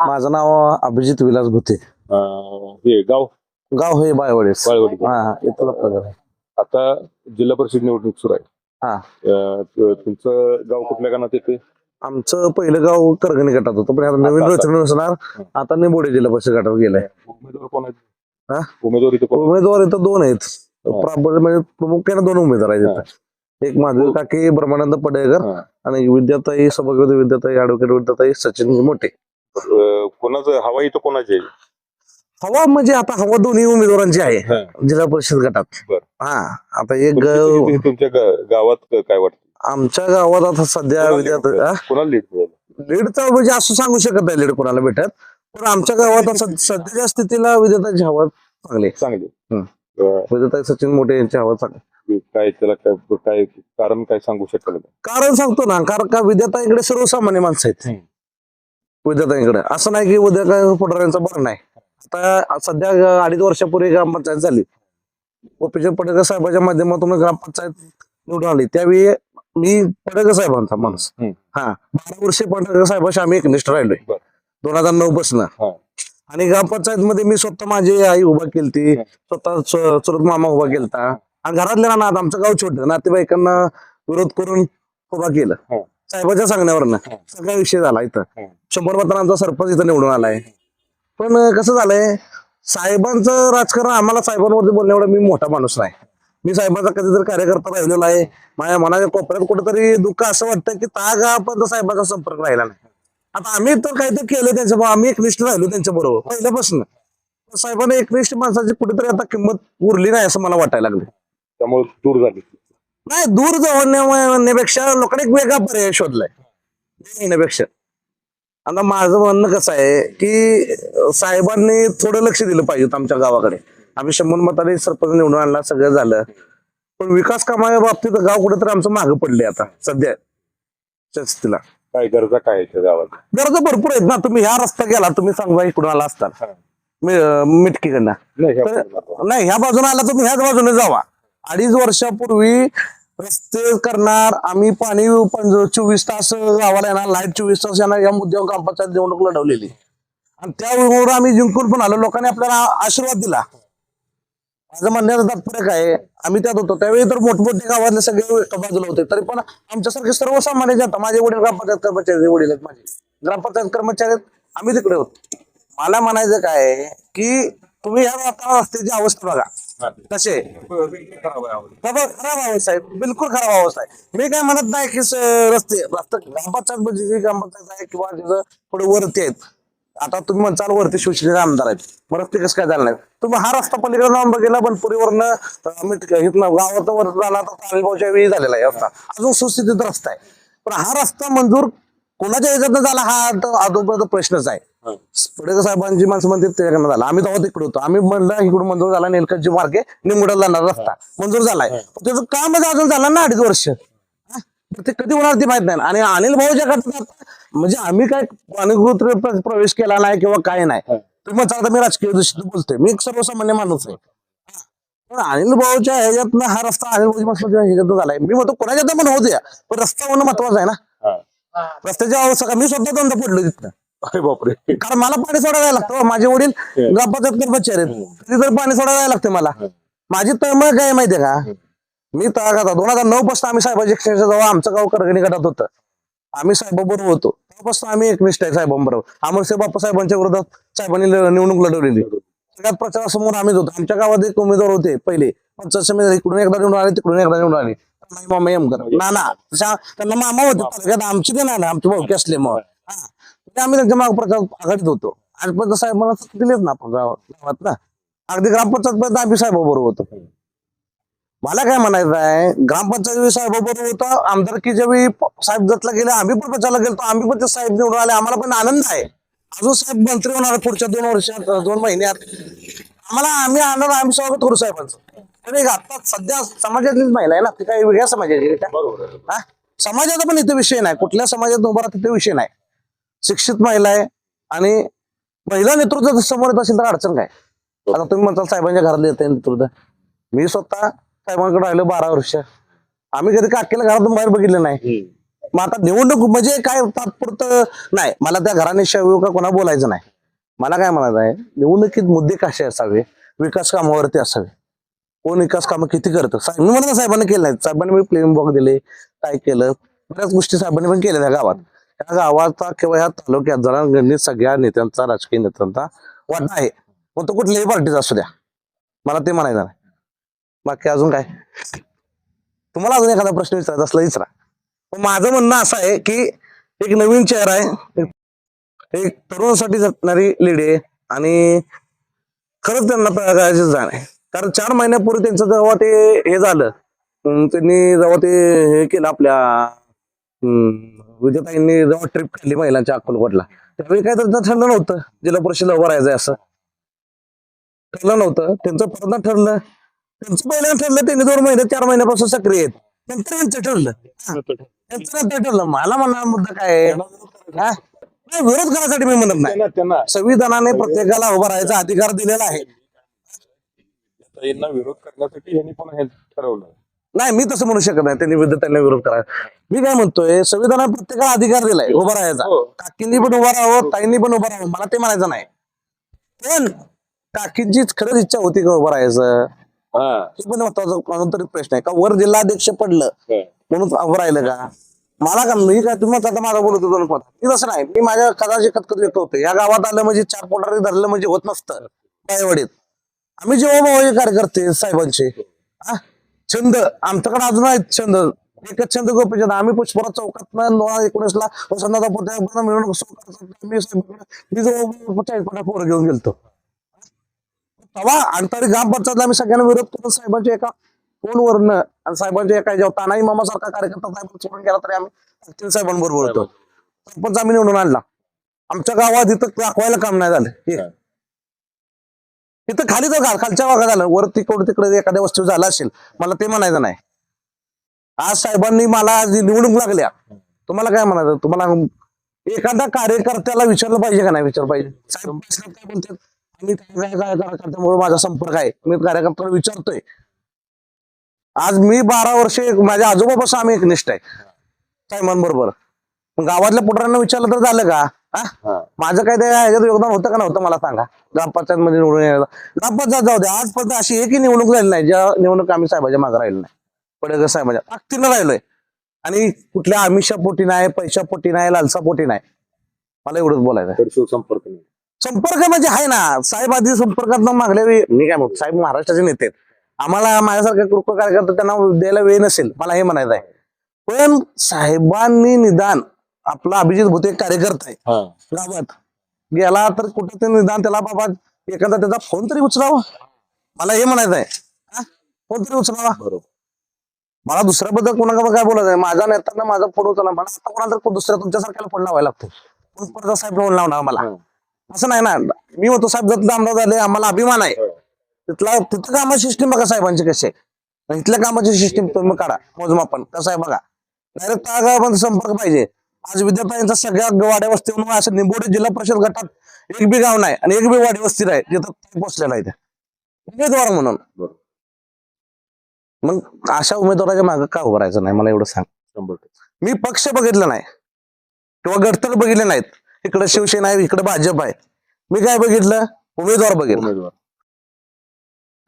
माझं नाव अभिजित विलास भुते. हे गाव? गाव हे बायवडेस. बाळवाडी हा इथलं पगार आहे. आता जिल्हा परिषद निवडणूक सुरू आहे. हा. अं, त- तुमचं गाव कुठल्या गावात येते? आमचं पहिलं गाव करगणी गटात होतं पण आता नवीन आता- रचनेनुसार आता निबोडे जिल्हा परिषद गटात गेलाय. उमेदवार कोण हा? आहेत उमेदवार इथे कोण? उमेदवार इथं दोन आहेत. प्राबल्य म्हणजे प्रामुख्याने दोन उमेदवार आहेत इथं. एक माधवी काकी ब्रह्मानंद पडेकर हा. आणि विद्याताई सभागवती विद्याताई ऍडव्होकेट विद्याताई सचिन मोठे. कोणाचं हवा इथं कोणाची हवा म्हणजे आता हवा दोन्ही उमेदवारांची आहे. जिल्हा परिषद गटात. हा आता एक तुमच्या- गावात काय वाटतं? आमच्या गावात आता सध्या विद्यार्थी लीडचा म्हणजे असं सांगू शकत नाही लीड कोणाला भेटत पण आमच्या गावात सध्याच्या स्थितीला विद्याताईची हवा चांगली. चांगली विद्याताई सचिन मोठे यांची हवा चांगली काय त्याला काय कारण काय सांगू शकाल का? कारण सांगतो ना कारण का विद्याताईकडे सर्वसामान्य माणसं आहेत. हं. विद्याताईकडे असं नाही की उद्या काय पडोऱ्यांचा बरं नाही. आता सध्या अडीच वर्षापूर्वी ग्रामपंचायत झाली. गोपीचंद पडळकर साहेबांच्या माध्यमातून ग्रामपंचायत निवडून आली. त्यावेळी मी पडळकर साहेबांचा माणूस. हं. हा. बारा वर्षे पडळकर साहेबांशी आम्ही एकनिष्ठ राहिलोय. दोन हजार नऊ पासून. हा. आणि ग्रामपंचायत मध्ये मी स्वतः माझी आई उभा केलती. हं. स्वतः चु- चुलत मामा उभा केलता. आणि घरातल्या ना आमचं गाव छोटं. नातेवाईकांना विरोध करून उभा केलं. साहेबाच्या सांगण्यावरनं. हं. सगळा विषय झाला इथं. शंभर मतांना आमचा सरपंच इथं निवडून आलाय. पण कसं झालंय? साहेबांचं राजकारण आम्हाला साहेबांवरती बोलण्यावर मी मोठा माणूस नाही. मी साहेबांचा कधीतरी कार्यकर्ता राहिलेला आहे. माझ्या मनाच्या कोपऱ्यात कुठेतरी दुःख असं वाटतं की ता गावापर्यंत साहेबांचा संपर्क राहिला नाही. आता आम्ही तर काहीतरी केलं त्यांच्या आम्ही एकनिष्ठ राहिलो त्यांच्या बरोबर पहिल्यापासून. साहेबांना एकनिष्ठ माणसाची कुठेतरी आता किंमत उरली नाही असं मला वाटायला लागलं त्यामुळे दूर झाली. नाही दूर जाण्यापेक्षा लोकांनी एक वेगळा पर्याय शोधलाय. येण्यापेक्षा आता माझं म्हणणं कसं आहे की साहेबांनी थोडं लक्ष दिलं पाहिजे आमच्या गावाकडे. आम्ही शंभर मताने सरपंच निवडून आणला सगळं झालं. पण विकास कामाच्या बाबतीत गाव कुठेतरी आमचं मागं पडले आता सध्या. स्थितीला काय गरजा काय गावात? गरजा भरपूर आहेत ना तुम्ही ह्या रस्ता गेला तुम्ही सांगा इकडून आला असता. मिटकीकडनं. नाही ह्या तर- बाजूने आला तर ह्याच बाजूने जावा. अडीच वर्षापूर्वी रस्ते करणार आम्ही पाणी चोवीस तास गावाला येणार लाइट चोवीस तास येणार या मुद्द्यावर ग्रामपंचायत निवडणूक लढवलेली. आणि त्यावर आम्ही जिंकून पण आलो लोकांनी आपल्याला आशीर्वाद दिला. माझं म्हणण्याचं तात्पर्य काय आहे? आम्ही त्यात होतो. त्यावेळी तर मोठमोठे गावातले सगळे एका बाजूला होते तरी पण आमच्यासारखे सर्वसामान्य जनता माझे वडील ग्रामपंचायत कर्मचारी वडील आहेत माझे. ग्रामपंचायत कर्मचारी आहेत आम्ही तिकडे होतो. मला म्हणायचं काय आहे की तुम्ही या वातावरण रस्त्याची अवस्था बघा. कसे? खराब आहे आवाज. बाबा खराब आहे बिलकुल खराब अवस्था आहे. मी काय म्हणत नाही की रस्ते रस्ता ग्रामपंचायत म्हणजे जी ग्रामपंचायत आहे किंवा तिथं थोडे वरती आहेत. आता तुम्ही म्हणताल वरती शिवसेनेचे आमदार आहेत. मग रस्ते कसं काय झालं नाही तुम्ही हा रस्ता पलीकडे लावून बघितला मिट- इथनं गावात वर झाला तर तालगावच्या वेळी झालेला आहे रस्ता. अजून सुस्थितीत रस्ता आहे. पण हा रस्ता मंजूर कोणाच्या याच्यातनं झाला हा अजूनपर्यंत प्रश्नच आहे. हा. पडेकर साहेबांची माणसं म्हणते त्याच्याकडनं झाला. आम्ही तेव्हा तिकडे होतो. आम्ही म्हणलं इकडून मंजूर झाला नेलकंची मार्गे निमुडाला जाणार रस्ता. मंजूर झालाय. त्याचं कामच अजून झालं ना अडीच वर्ष? तर ते कधी होणार ते माहीत नाही. आणि अनिल भाऊच्या गटात म्हणजे आम्ही काय अनधिकृत प्र- प्रवेश केला नाही किंवा काय नाही. हा. तुम्ही म्हणता आता मी राजकीय दृष्टीने बोलतोय. मी एक सर्वसामान्य माणूस आहे. हा. पण अनिल भाऊच्या ह्याच्यातनं हा रस्ता अनिल भाऊची माणसाच्या ह्याच्यातनं झालाय. मी म्हणतो कोणाच्या पण होऊ द्या. पण रस्ता होणं महत्वाचं आहे ना. हा. रस्त्याची अवस्था मी स्वतः दोनदा पडलो तिथनं. अरे बापरे. कारण मला पाणी सोडायला लागतं माझे वडील ग्रामपंचायत कर्मचारी आहेत कधी तर पाणी सोडायला लागते मला. माझी तळमळ काय माहितीये का? मी तळागात दोन हजार नऊ पासून आम्ही साहेबाची एक्सचेंजच्या जवळ आमचं गाव करगणी गटात होतं. आम्ही साहेबाबरोबर होतो. तेव्हापासून आम्ही एकनिष्ठ आहे साहेबांबरोबर. अमरसिंह बाप्पा साहेबांच्या विरोधात साहेबांनी निवडणूक लढवलेली. सगळ्यात प्रचारासमोर आम्हीच होतो. आमच्या गावात एक उमेदवार होते पहिले. पंचायत समिती इकडून एकदा निवडून आले तिकडून एकदा निवडून आले. नाही मामा यमकर नाना. त्यांना मामा होते. तालुक्यात आमची ते नाना. आमची भाऊकी असले मग. हा. ते आम्ही त्यांच्या मागे प्रचार आघाडीत होतो. आजपर्यंत साहेब मला दिलेच ना आपण गावात ना. अगदी ग्रामपंचायत पर्यंत आम्ही साहेबाबरोबर होतो. मला काय म्हणायचं आहे ग्रामपंचायत साहेबाबरोबर होतं आमदारकीच्या वेळी साहेब जतला गेले आम्ही पण प्रचारला गेलो आम्ही पण ते साहेब निवडून आले आम्हाला पण आनंद आहे. अजून साहेब मंत्री होणार पुढच्या दोन वर्षात दोन महिन्यात. आम्हाला आम्ही आनंद आम्ही स्वागत करू साहेबांचं. पण एक आता सध्या समाजातलीच महिला आहे ना ती काही वेगळ्या समाजाची? बरोबर. हा? समाजाचा पण इथे विषय नाही. कुठल्या समाजात उभा राहतो ते विषय नाही. शिक्षित महिला आहे आणि महिला नेतृत्व जर समोर येत असेल तर अडचण काय? आता तुम्ही म्हणताल साहेबांच्या घरात येते नेतृत्व. मी स्वतः साहेबांकडे राहिलो बारा वर्ष. आम्ही कधी काकेला घरातून बाहेर बघितलं नाही. मग आता निवडणूक म्हणजे काय तात्पुरतं? नाही मला त्या घराण्याशिवाय का कोणा बोलायचं नाही. मला काय म्हणायचं आहे निवडणुकीत मुद्दे कसे असावे? विकास कामावरती असावे. कोण विकास कामं किती करतं? साहेब मी म्हणत साहेबांनी केलं नाही. साहेबांनी मी प्लेन बॉक दिले काय केलं? बऱ्याच गोष्टी साहेबांनी पण केल्या त्या गावात. या गावाचा किंवा या तालुक्यात जणांगणित सगळ्या नेत्यांचा राजकीय नेत्यांचा वाटा आहे. मग तो कुठल्याही पार्टीचा असू द्या. मला ते म्हणायचं नाही. बाकी अजून काय? तुम्हाला अजून एखादा प्रश्न विचारायचा असला विचारा. पण माझं म्हणणं असं आहे की एक नवीन चेहरा आहे. एक- तरुणासाठी जगणारी लेडी आहे आणि खरंच त्यांना तळागाळाची जाण आहे. कारण चार महिन्यापूर्वी त्यांचं जेव्हा ते हे झालं त्यांनी जेव्हा ते हे केलं आपल्या अं, विद्याताईंनी जेव्हा ट्रिप काढली महिलांच्या अक्कलकोटला त्यावेळी काय तर ठरलं नव्हतं? जिल्हा परिषद उभं राहायचंय असं. ठरलं नव्हतं. त्यांचं परत ठरलं. त्यांचं पहिल्यांदा ठरलं त्यांनी दोन महिने चार महिन्यापासून सक्रिय आहेत. नंतर यांचं ठरलं. त्यांचं नंतर ठरलं. मला म्हणा मुद्दा काय? नाही, विरोध करायसाठी मी म्हणत नाही. संविधानाने प्रत्येकाला उभा राहायचा अधिकार दिलेला आहे. विरोध करण्यासाठी यांनी पण हे ठरवलं. नाही मी तसं म्हणू शकत नाही. त्यांनी विरुद्ध त्यांना विरोध करायचा मी काय म्हणतोय संविधानाने प्रत्येकाला अधिकार दिलाय उभा राहायचा. हो. काकींनी पण उभा राहावं ताईंनी पण उभा राहावं मला ते म्हणायचं नाही. पण काकींचीच खरंच इच्छा होती का उभं राहायचं? हा. पण महत्त्वाचा प्रश्न आहे. का वर जिल्हाध्यक्ष पडलं. म्हणून उभं राहिलं का? मला का मी काय तुम्ही आता माझा बोलत होतो मी तसं नाही. मी माझ्या कदाचित खतखत व्यक्त होते या गावात आलं म्हणजे चार पोटारी धरलं म्हणजे होत नसतं. पायवडीत आम्ही जेव्हा कार्यकर्ते साहेबांचे हा छंद. आमच्याकडे अजून आहेत छंद. एकच छंद गोपीचंद. आम्ही पुष्पराज चौकात एकोणीस ला वसंतदादा पोट्या मिळून पोरं घेऊन गेलतो. तेव्हा आणि तरी ग्रामपंचायतला आम्ही सगळ्यांना विरोध करून साहेबांच्या एका फोनवरनं आणि साहेबांच्या एका जेव्हा तानाई मामा सारखा कार्यकर्ता साहेब सोडून गेला तरी आम्ही तीन साहेबांबरोबर होतो. सरपंच आम्ही निवडून आणला. आमच्या गावात इथं दाखवायला काम नाही झालं. तिथं इथं खाली तर घाल खालच्या भागात झालं वर तिकडे तिकडे एखाद्या वस्तू झाला असेल मला ते म्हणायचं नाही. आज साहेबांनी मला आज लागल्या. तुम्हाला काय म्हणायचं? तुम्हाला एखाद्या कार्यकर्त्याला विचारलं पाहिजे का नाही? विचारलं पाहिजे. साहेब काय मी कार्यकर्त्यामुळे माझा संपर्क आहे. मी कार्यकर्त्याला विचारतोय. आज मी बारा वर्षे माझ्या आजोबापासून आम्ही एकनिष्ठ आहे. साहेबांबरोबर. मग गावातल्या पुटरांना विचारलं तर झालं का? हा? माझं काय त्या ह्याच्यात योगदान होतं का नव्हतं मला सांगा. ग्रामपंचायत मध्ये निवडून यायला ग्रामपंचायत जाऊ द्या. आजपर्यंत अशी एकही निवडणूक झाली नाही. ज्या निवडणूक आम्ही साहेबाच्या मागे राहिलो नाही. पडगर साहेबाच्या ताकदीनं राहिलोय. आणि कुठल्या आमिषा पोटी नाही पैशा पोटी नाही लालसा पोटी नाही. मला एवढंच बोलायचं संपर्क नाही. संपर्क म्हणजे आहे ना. साहेब आधी संपर्कात न मागल्या वेळी मी काय म्हणतो साहेब महाराष्ट्राचे नेते. आम्हाला माझ्यासारख्या कृपा कार्यकर्ता त्यांना द्यायला वेळ नसेल. मला हे म्हणायचं आहे. पण साहेबांनी निदान आपला अभिजित भुते एक कार्यकर्ता आहे. हा. गावात. गेला तर कुठं ते निदान त्याला बाबा एखादा त्याचा फोन तरी उचलावा. मला हे म्हणायचं आहे? फोन तरी उचलावा. बरोबर. मला दुसऱ्याबद्दल कोणाकडे काय बोलायचं आहे? माझ्या नेत्यांना माझा फोन उचलला मला आता कोणाला तर दुसऱ्या तुमच्यासारख्याला फोन लावायला लागतो. पण परत साहेब फोन लावणार मला? हा. असं नाही ना. मी होतो साहेब जत आमदार झाले आम्हाला अभिमान आहे. हो. तिथला तिथं कामाची सिस्टीम बघा साहेबांची कशी आहे. आणि इथल्या कामाची सिस्टीम तुम्ही काढा. मोजमापन. कसं आहे बघा. डायरेक्ट तळागाळामध्ये संपर्क पाहिजे. आज विद्यार्थ्यांचा सगळ्या वाड्या वस्तीवरून असं निंबोडी जिल्हा परिषद गटात एक बी गाव नाही आणि एक बी वाडी वस्ती नाही जिथं पोचलेला आहे उमेदवार म्हणून. मग अशा उमेदवाराच्या मागे का उभं राहायचं नाही मला एवढं सांग. मी पक्ष बघितलं नाही किंवा गडतळ बघितले नाहीत. इकडे शिवसेना आहे इकडे भाजप आहे. मी काय बघितलं? उमेदवार बघितलं.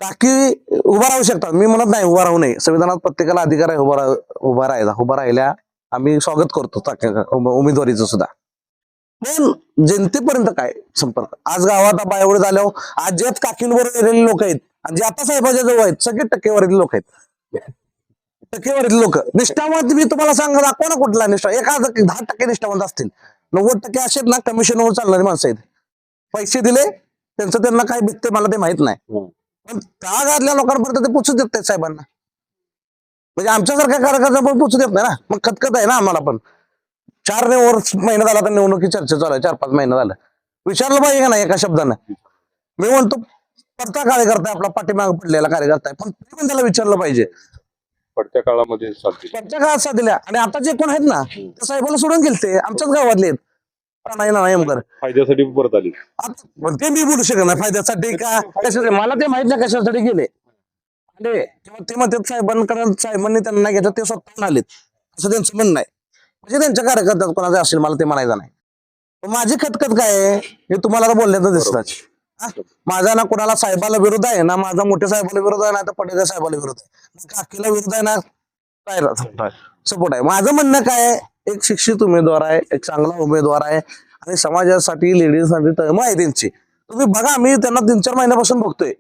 काकी उभा राहू शकतात. मी म्हणत नाही उभा राहू नये. संविधानात प्रत्येकाला अधिकार आहे उभा राह उभा राहायला उभा राहिल्या आम्ही स्वागत करतो उमेदवारीचं सुद्धा. पण जनतेपर्यंत काय संपर्क? आज गावात बायवड झाल्यावर आज ज्यात काकींबरोबर गेलेले लोक आहेत. आणि जे आता साहेबाच्या जवळ आहेत सगळे टक्केवारीतले लोक आहेत. टक्केवारीतले लोक. निष्ठावंत मी तुम्हाला सांगा दाखवा ना कुठला निष्ठा? एका दहा टक्के निष्ठावंत असतील. नव्वद टक्के असे ना कमिशनवर चालणारी माणसं आहेत. पैसे दिले त्यांचं त्यांना काय भेटते मला ते माहीत नाही. हम्म. पण त्या गावातल्या लोकांपर्यंत ते पोचू देत साहेबांना? म्हणजे आमच्यासारख्या कार्यकर्ता पण पोचू देत नाही ना. मग खतखत आहे ना आम्हाला पण. चार ने वर्ष महिना झाला तर निवडणुकी चर्चा चालू आहे. चार पाच महिने झालं. विचारलं पाहिजे का नाही एका शब्दानं? मी म्हणतो पडता कार्यकर्ता आपला पाठीमाग पडलेला कार्यकर्ता आहे. पण तरी पण त्याला विचारलं पाहिजे. पडत्या काळामध्ये त्यांच्या काळात साथ दिल्या. आणि आता जे कोण आहेत ना त्या साहेबाला सोडून गेले ते आमच्याच गावातले आहेत. नाही ना एमकर फायद्यासाठी परत आली. आता पण ते मी बोलू शकत नाही. फायद्यासाठी का कशासाठी? मला ते माहीत नाही कशासाठी गेले. ते म्हणतात साहेबांकडे साहेबांनी त्यांना घेतलं ते स्वतःहून आलेत असं त्यांचं म्हणणं आहे. म्हणजे त्यांच्या कार्यकर्त्यात कोणाचं असेल मला ते म्हणायचं नाही. माझी खतखत काय आहे हे तुम्हाला तर बोलण्याचं दिसतच हा? माझा ना कोणाला साहेबाला विरोध आहे ना माझा मोठ्या साहेबाला विरोध आहे ना तर पटेकर साहेबाला विरोध आहे. काकीला विरोध आहे ना काय सपोर्ट आहे. माझं म्हणणं काय एक शिक्षित उमेदवार आहे एक चांगला उमेदवार आहे आणि समाजासाठी लेडीजसाठी तळमळ आहे त्यांची. तुम्ही बघा मी त्यांना तीन चार महिन्यापासून बघतोय.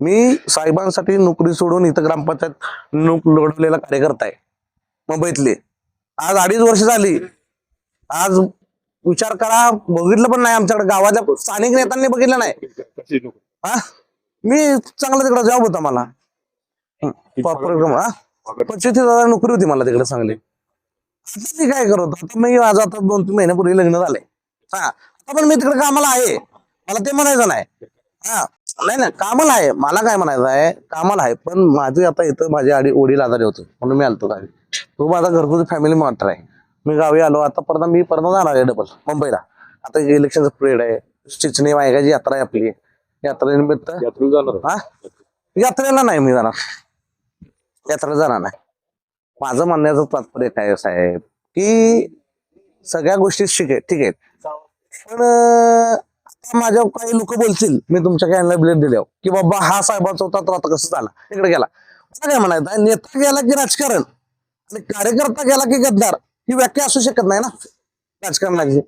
मी साहेबांसाठी नोकरी सोडून इथं ग्रामपंचायत नोक लढवलेला कार्यकर्ता आहे मुंबईतले. आज अडीच वर्ष झाली. आज विचार करा बघितलं पण नाही आमच्याकडे. गावाच्या स्थानिक नेत्यांनी बघितलं नाही. हा? मी चांगला तिकडे जॉब होता मला. प्रॉपर हा? पंचवीस हजार नोकरी होती मला तिकडे चांगली. आता मी काय करत आता मी माझं आता दोन तीन महिन्यापूर्वी लग्न झालंय. हा आता पण मी तिकडे कामाला आहे. मला ते म्हणायचं नाही. हा नाही नाही कामाला आहे. मला काय म्हणायचं आहे कामाला आहे. पण माझे आता इथं माझे आडी वडील आजारी होते. म्हणून मी आलतो गावी. तो माझा घरगुती फॅमिली मॅटर आहे. मी गावी आलो. आता परत मी परत जाणार आहे डबल मुंबईला. आता इलेक्शनचा पिरियड आहे. चिचणी वायगाची यात्रा आहे आपली. यात्रेनिमित्त हा? यात्रेला नाही मी जाणार. यात्रेला जाणार नाही. माझं म्हणण्याचं तात्पर्य काय आहे, साहेब? की सगळ्या गोष्टी शिक ठीक आहेत पण माझ्या काही लोक बोलतील मी तुमच्या कॅनला ब्लेड दिले की बाबा हा साहेबांचा होता तर आता कसं झाला? तिकडे गेला. काय म्हणायचं नेता गेला की राजकारण? आणि कार्यकर्ता गेला की गद्दार? ही व्याख्या असू शकत नाही ना राजकारणाची.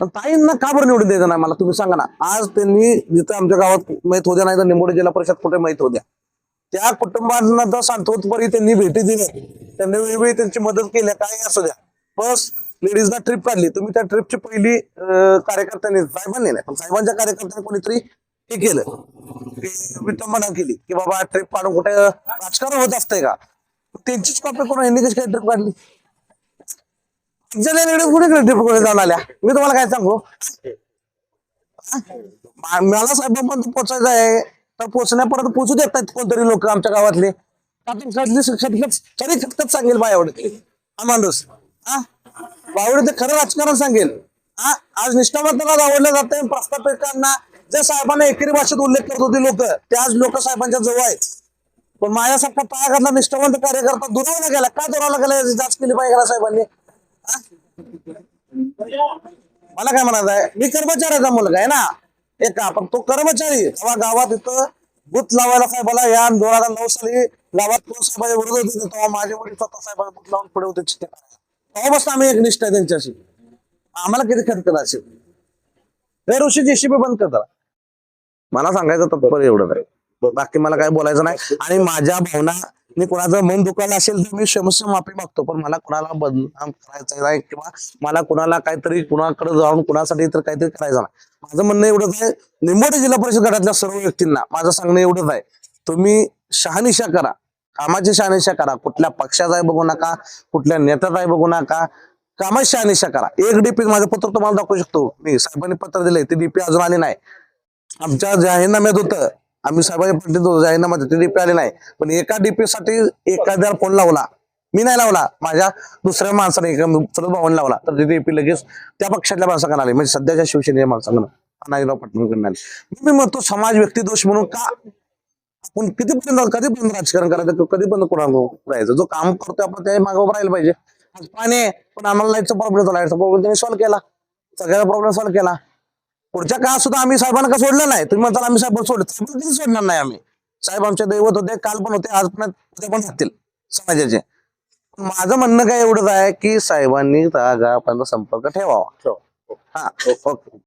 पण ताईंना का बरं निवडून द्यायचं नाही मला? तुम्ही सांगा ना. आज त्यांनी जिथं आमच्या गावात माहीत होत्या नाही तर निंबोडी जिल्हा परिषद कुठे माहीत होत्या त्या कुटुंबांना तर सांत्वतपरी त्यांनी भेटी दिल्या त्यांनी वेळोवेळी त्यांची मदत केल्या काही असू द्या. बस लेडीजला ट्रिप काढली. तुम्ही त्या ट्रिपची पहिली कार्यकर्त्यांनी साहेबांनी नाही पण साहेबांच्या कार्यकर्त्यांनी कोणीतरी हे केलं. विटंबना केली की बाबा ट्रिप काढून कुठे राजकारण होत असतंय का? त्यांचीच कॉपी करून यांनी कशी काय ट्रिप काढली? जलेकडे कुठे ट्रिप कुठे जाऊन आल्या? मी तुम्हाला काय सांगू? मला साहेबांपर्यंत पोचायचं आहे. तर पोचण्यापर्यंत पोचू देतात कोणतरी लोक आमच्या गावातले. आता खतली खतखत सांगेल हा माणूस. हा? बावडे ते खरं राजकारण सांगेल. हा? आज निष्ठावंतांना आवडलं जाते प्रस्थापिकांना जे साहेबांना एकेरी भाषेत उल्लेख करत होते लोक ते आज लोक साहेबांच्या जवळ आहेत. पण माझ्यासारखा पायाघातला निष्ठावंत कार्यकर्ता दुरावला गेला. का दुरावला गेला? याची जाच केली पाहिजे साहेबांनी? मला काय म्हणायचं आहे? मी कर्मचाऱ्याचा मुलगा आहे ना. एक पण तो कर्मचारी. तेव्हा गावात इथं बूथ लावायला साहेबाला या दोन हजार नऊ साली गावात कोण साहेबाच्या विरोध होते तेव्हा माझे वडील स्वतः साहेबाला बूथ लावून पुढे होते चिठ्ठ्या करायला. तेव्हापासून आम्ही एक निष्ठा आहे त्यांच्याशी. आम्हाला किती खर्च करा असेल हे ऋषी जेसीबी बंद करता मला सांगायचं तत्पर एवढं आहे बाकी मला काय बोलायचं नाही. आणि माझ्या भावना मी कोणाचं मन दुखायला असेल तर मी क्षमस्व माफी मागतो पण मला कोणाला बदनाम करायचं नाही किंवा मला कोणाला काहीतरी कुणाकडे जाऊन कुणासाठी तर काहीतरी करायचं नाही. माझं म्हणणं एवढंच आहे. निंबोडे जिल्हा परिषद गटातल्या सर्व व्यक्तींना माझं सांगणं एवढंच आहे. तुम्ही शहानिशा करा. कामाची शहानिशा करा. कुठल्या पक्षाचा आहे बघू नका कुठल्या नेत्याचा आहे बघू नका. कामाची शहानिशा करा. एक डीपी माझं पत्र तुम्हाला दाखवू शकतो. मी साहेबांनी पत्र दिलंय ते डीपी अजून आली नाही. आमच्या जाहीरनाम्यात होतं. आम्ही साहेबांनी पडले होतो जाहीरनाम्यात ती डीपी आले नाही. पण एका डीपी साठी एखाद्याला फोन लावला. मी नाही लावला. माझ्या दुसऱ्या माणसाने एका चलत भावाने लावला. तर ते डीपी लगेच त्या पक्षातल्या माणसाकडे आले. म्हणजे सध्याच्या शिवसेनेच्या माणसाकडे. अनाजीराव पाटणकडून आले. मी म्हणतो समाज व्यक्तिदोष म्हणून का आपण कितीपर्यंत कधीपर्यंत राजकारण करायचं? कधीपर्यंत कोणाला राहायचं? जो काम करतोय आपण त्या मागे उभं राहिलं पाहिजे. आज पाणी पण आम्हाला लाईटचा प्रॉब्लेम होता. लाईटचा प्रॉब्लेम त्यांनी सॉल्व्ह केला. सगळ्याचा प्रॉब्लेम सॉल्व्ह केला. पुढच्या काळात सुद्धा आम्ही साहेबांना का सोडलं नाही. तुम्ही म्हणता आम्ही साहेब सोडलं. साहेबांना कधी सोडणार नाही आम्ही? साहेब आमचे दैवत होते काल पण होते आज पण उद्या पण राहतील. समाजाचे. माझं म्हणणं काय एवढंच आहे की साहेबांनी त्या गावापर्यंत संपर्क ठेवावा. हा ओके.